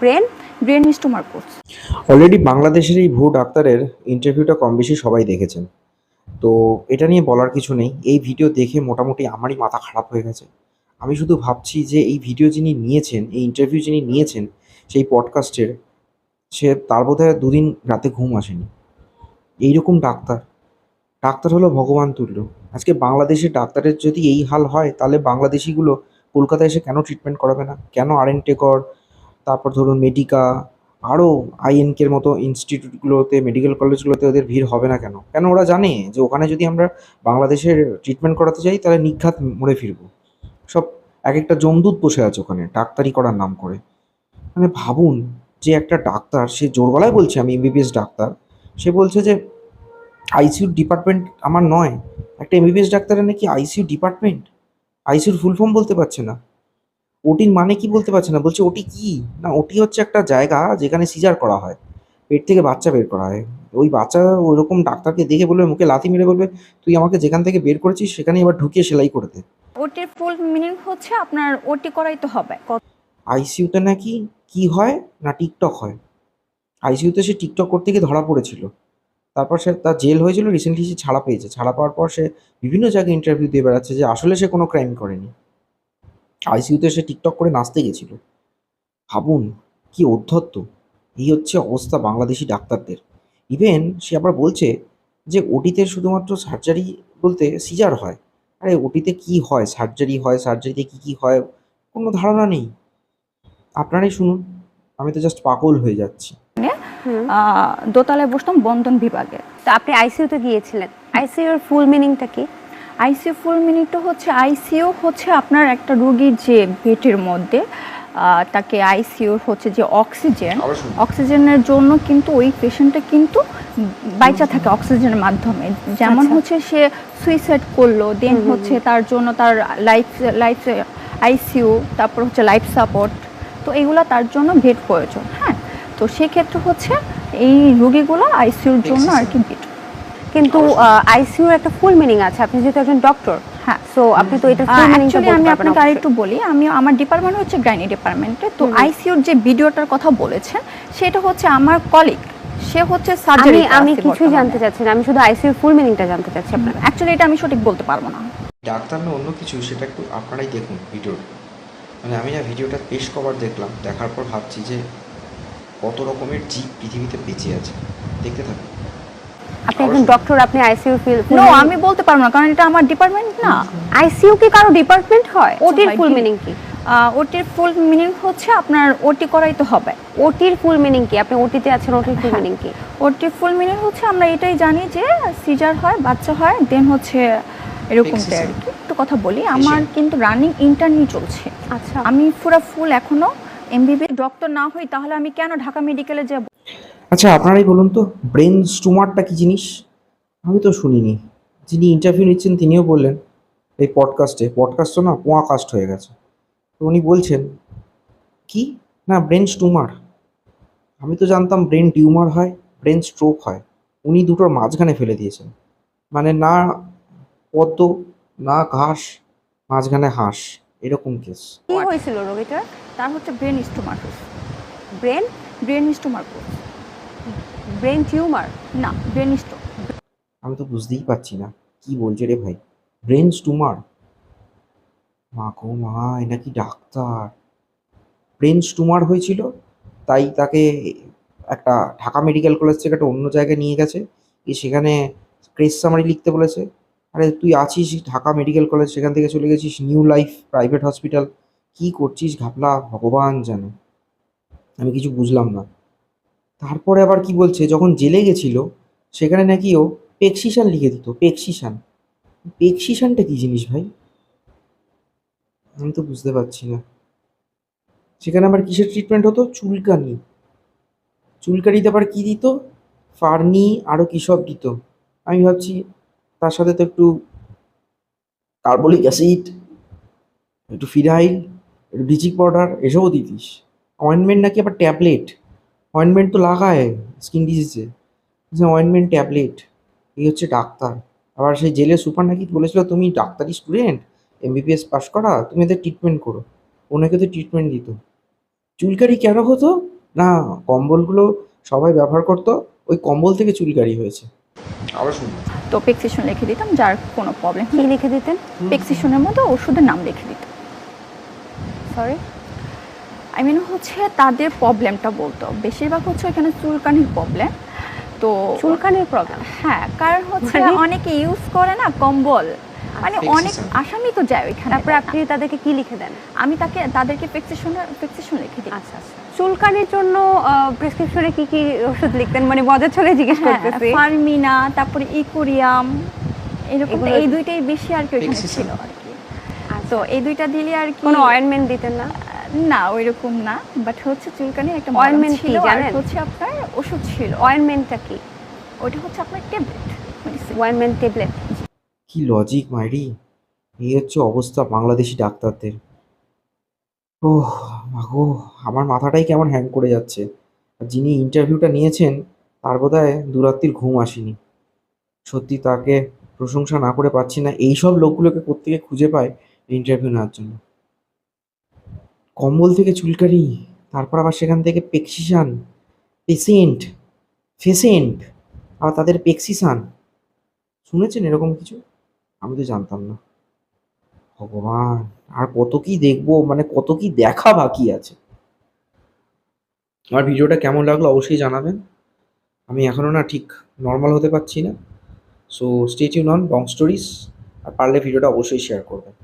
Brain brain brain already বাংলাদেশের এই ভুয়ো ডাক্তারের ইন্টারভিউটা কম বেশি সবাই দেখেছেন। তো এটা নিয়ে বলার কিছু নেই। এই ভিডিও দেখে মোটামুটি আমারই মাথা খারাপ হয়ে গেছে। আমি শুধু ভাবছি যে এই ভিডিও যিনি নিয়েছেন, এই ইন্টারভিউ যিনি নিয়েছেন, সেই পডকাস্টের সে তার বোধহয় দুদিন রাতে ঘুম আসেনি। এইরকম ডাক্তার। ডাক্তার হলো ভগবান তুল্য। আজকে বাংলাদেশের ডাক্তারের যদি এই হাল হয়, তাহলে বাংলাদেশিগুলো কলকাতায় এসে কেন ট্রিটমেন্ট করাবে না? কেন আর এন টেকর তারপর ধরুন মেডিকা আরও আইএনকের মতো ইনস্টিটিউটগুলোতে মেডিকেল কলেজগুলোতে ওদের ভিড় হবে না কেন? কেন ওরা জানে যে ওখানে যদি আমরা বাংলাদেশের ট্রিটমেন্ট করাতে যাই, তাহলে নিঘাত মরে ফিরবো। সব এক একটা জমদূত বসে আছে ওখানে, ডাক্তারি করার নাম করে। মানে ভাবুন যে একটা ডাক্তার, সে জোর গলায় বলছে, আমি এমবিবিএস ডাক্তার, সে বলছে যে আইসিইউ ডিপার্টমেন্ট আমার নয়, একটা এমবিবিএস ডাক্তারের নাকি আইসিইউ ডিপার্টমেন্ট আইসিইউর ফুল ফর্ম বলতে পারছে না। ওটির মানে কি বলতে পারছে না? বলছে ওটি কি? না ওটি হচ্ছে একটা জায়গা যেখানে সিজার করা হয় পেট থেকে বাচ্চা বের করা হয়। ওই বাচ্চা ওইরকম ডাক্তারকে দেখে বলবে মুখে লাথি মেরে বলবে তুই আমাকে যেখান থেকে বের করেছিস সেখানে এবার ঢুকিয়ে সেলাই করে দে। ওটির ফুল মিনিং হচ্ছে আপনার ওটি করাই তো হবে। আইসিইউতে নাকি কি হয় না টিকটক হয়? আইসিইউতে সে টিকটক করতে গিয়ে ধরা পড়েছিল। তারপর সে তার জেল হয়েছিল রিসেন্টলি সে ছাড়া পেয়েছে। ছাড়া পাওয়ার পর সে বিভিন্ন জায়গায় ইন্টারভিউ দিয়ে বেড়াচ্ছে যে আসলে সে কোনো ক্রাইম করেনি। আইসিইউতে সে টিকটক করে নাচতে গেছিল। ভাবুন, কি অধ্যত্ত। এই হচ্ছে অবস্থা বাংলাদেশি ডাক্তারদের। ইভেন সে আবার বলছে যে ওটিতে শুধুমাত্র সার্জারি বলতে সিজার হয়। আরে ওটিতে কি হয়? সার্জারি হয় সার্জারিতে কি কি হয়? কোনো ধারণা নেই। আপনারাই শুনুন। আমি তো জাস্ট পাগল হয়ে যাচ্ছি। দোতলায় বসতাম বন্ধন বিভাগে। তো আপনি আইসিইউতে গিয়েছিলেন। আইসিইউর ফুল মিনিংটা কি? আইসিইউ ফুল মিনিটটা হচ্ছে আইসিইউ হচ্ছে আপনার একটা রোগীর যে পেটের মধ্যে তাকে আইসিইউর হচ্ছে যে অক্সিজেন। অক্সিজেনের জন্য কিন্তু ওই পেশেন্টটা কিন্তু বাইচা থাকে অক্সিজেনের মাধ্যমে। যেমন আচ্ছা। হচ্ছে সে সুইসাইড করল দেন হচ্ছে তার জন্য তার লাইফ লাইফ আইসিইউ তারপর হচ্ছে লাইফ সাপোর্ট তো এগুলো তার জন্য ভেট প্রয়োজন হ্যাঁ? তো সেক্ষেত্রে হচ্ছে এই রোগীগুলো আইসিইউর জন্য আর কি বেড কিন্তু আইসিইউর একটা ফুল মিনিং আছে। আপনি যেহেতু একজন ডক্টর হ্যাঁ। সো আপনি তো এটা ফুল মিনিংটা অ্যাকচুয়ালি আমি আপনাকে আরেকটু বলি আমি আমার ডিপার্টমেন্ট হচ্ছে গাইনি ডিপার্টমেন্টে তো। আইসিইউর যে ভিডিওটার কথা বলেছেন সেটা হচ্ছে আমার কলিগ সে হচ্ছে আমি সার্জারি আমি কিছুই জানতে চাচ্ছি না আমি শুধু আইসিইউর ফুল মিনিংটা জানতে চাচ্ছি আপনার অ্যাকচুয়ালি এটা আমি সঠিক বলতে পারব না। ডাক্তার না অন্য কিছু সেটা একটু আপনারাই দেখুন ভিডিওটা মানে আমি না ভিডিওটা বেশ কবার দেখলাম দেখার পর ভাবছি যে কত রকমের জীব পৃথিবীতে বেঁচে আছে। দেখতে থাকুন। আপনি একজন ডক্টর আপনি আইসিইউ ফিল নো আমি বলতে পারব না কারণ এটা আমার ডিপার্টমেন্ট না। আইসিইউ কি কারও ডিপার্টমেন্ট হয়? ওটির ফুল মিনিং কি ওটির ফুল মিনিং হচ্ছে আপনার ওটি করাই তো হবে। ওটির ফুল মিনিং কি? আপনি ওটিতে আছেন ওটির ফুল মিনিং কি? ওটির ফুল মিনিং হচ্ছে আমরা এটাই জানি যে সিজার হয় বাচ্চা হয় দেন হচ্ছে এরকমটা আর কি। একটু কথা বলি আমার কিন্তু রানিং ইন্টারনি চলছে। আচ্ছা। আমি পুরো ফুল এখনও এমবিবি ডক্টর না হই, তাহলে আমি কেন ঢাকা মেডিকেলে যাব? আচ্ছা আপনারাই বলুন তো ব্রেন স্টুমারটা কি জিনিস? আমি তো শুনিনি। যিনি ইন্টারভিউ নিচ্ছেন, তিনিও বললেন এই পডকাস্টে পডকাস্টও না পোয়া কাস্ট হয়ে গেছে। তো উনি বলছেন, কি? না ব্রেন স্টুমার আমি তো জানতাম ব্রেন টিউমার হয় ব্রেন স্ট্রোক হয়। উনি দুটোর মাঝখানে ফেলে দিয়েছেন। মানে না পদ্ম, না ঘাস, মাঝখানে হাঁস। এরকম কেস কি হয়েছিল রোগীটার? তার হচ্ছে ব্রেন স্টোমার ব্রেন ব্রেন স্টোমার ব্রেন টিউমার না ব্রেন স্টোম আমি তো বুঝতেই পারছি না কি বলছে রে ভাই? ব্রেন স্টুমার মা গো মা এ নাকি ডাক্তার? ব্রেন স্টুমার হয়েছিল তাই তাকে একটা ঢাকা মেডিকেল কলেজ থেকে একটা অন্য জায়গায় নিয়ে গেছে। সেখানে ক্রেস সামারি লিখতে বলেছে। আরে তুই আছিস ঢাকা মেডিকেল কলেজ, সেখান থেকে চলে গেছিস, নিউ লাইফ, প্রাইভেট হসপিটাল। কি করছিস ঘাপলা, ভগবান জানে। আমি কিছু বুঝলাম না। তারপরে আবার কি বলছে, যখন জেলে গেছিল, সেখানে নাকি ও পেক্সিশান লিখে দিত পেক্সিশান পেক্সিশানটা কি জিনিস ভাই? আমি তো বুঝতে পারছি না। সেখানে আবার কিসের ট্রিটমেন্ট হতো? চুলকানি। চুলকানিতে আবার কি দিত? ফার্নি আরও কী সব দিত। আমি ভাবছি তার সাথে তো একটু কার্বলিক অ্যাসিড, একটু ফিরাইল, একটু ব্লিচিং পাউডার, এসবও দিতিস অয়েনমেন্ট নাকি আবার ট্যাবলেট? অয়েনমেন্ট তো লাগায় স্কিন ডিজিজে। অয়েনমেন্ট, ট্যাবলেট, এই হচ্ছে ডাক্তার। আবার সেই জেলের সুপার নাকি বলেছিল, তুমি ডাক্তারি স্টুডেন্ট, এমবিবিএস পাস করা, তুমি এদের ট্রিটমেন্ট করো। ওনাকে তো ট্রিটমেন্ট দিত। চুলকারি কেন হতো? না, কম্বলগুলো সবাই ব্যবহার করতো, ওই কম্বল থেকে চুলকারি হয়েছে। আবার শুনব তো পেক্সিশন লিখে দিতাম যার কোনো প্রবলেম কি লিখে দিতেন? পেক্সিশনের মধ্যে ওষুধের নাম লিখে দিতাম। সরি আই মিন হচ্ছে তাদের প্রবলেমটা বলতো। বেশিরভাগ হচ্ছে এখানে চুলকানির প্রবলেম তো চুলকানির প্রবলেম হ্যাঁ কারণ হচ্ছে মানে? অনেকে ইউজ করে না কম্বল। মানে অনেক আসামি তো যায় ওইখানে। তারপরে আপনি তাদেরকে কি লিখে দেন? আমি তাকে তাদেরকে পেক্সিশনের পেক্সিশন লিখে দিই। আচ্ছা আচ্ছা। চুলকানির জন্য প্রেসক্রিপশনে কি কি ওষুধ লিখতেন? মানে মজার ছলে জিজ্ঞেস হ্যাঁ করতেছি। ফার্মিনা তারপরে ইকুরিয়াম এরকম এই দুইটাই বেশি আর কি ওইখানে ছিল আর কি। আচ্ছা। তো এই দুইটা দিলে আর কি কোনো অয়েনমেন্ট দিতেন না? না ওইরকম না বাট হচ্ছে চুলকানি একটা কি ছিল। আর জানেন? হচ্ছে আপনার ওষুধ ছিল। অয়েনমেন্টটা কি? ওইটা হচ্ছে আপনার ট্যাবলেট মেডিসিন অয়েনমেন্ট ট্যাবলেট কি লজিক মাইরি? এই হচ্ছে অবস্থা বাংলাদেশি ডাক্তারদের। ও মাগো, আমার মাথাটাই কেমন হ্যাং করে যাচ্ছে। আর যিনি ইন্টারভিউটা নিয়েছেন, তার বোধহয় দুরাত্রির ঘুম আসেনি। সত্যি তাকে প্রশংসা না করে পাচ্ছি না, এইসব লোকগুলোকে কোত্থেকে খুঁজে পায় ইন্টারভিউ নেওয়ার জন্য। কম্বল থেকে চুলকারি, তারপর আবার সেখান থেকে পেক্সিশান পেশেন্ট ফেসেন্ট আবার তাদের পেক্সিশান শুনেছেন এরকম কিছু? আমি তো জানতাম না। ভগবান, আর কত কি দেখব মানে কত কি দেখা বাকি আছে। আমার ভিডিওটা কেমন লাগল অবশ্যই জানাবেন। আমি এখনও না ঠিক নর্মাল হতে পারছি না। So স্টেচিউ non Bong stories are পারলে ভিডিওটা অবশ্যই শেয়ার করবেন।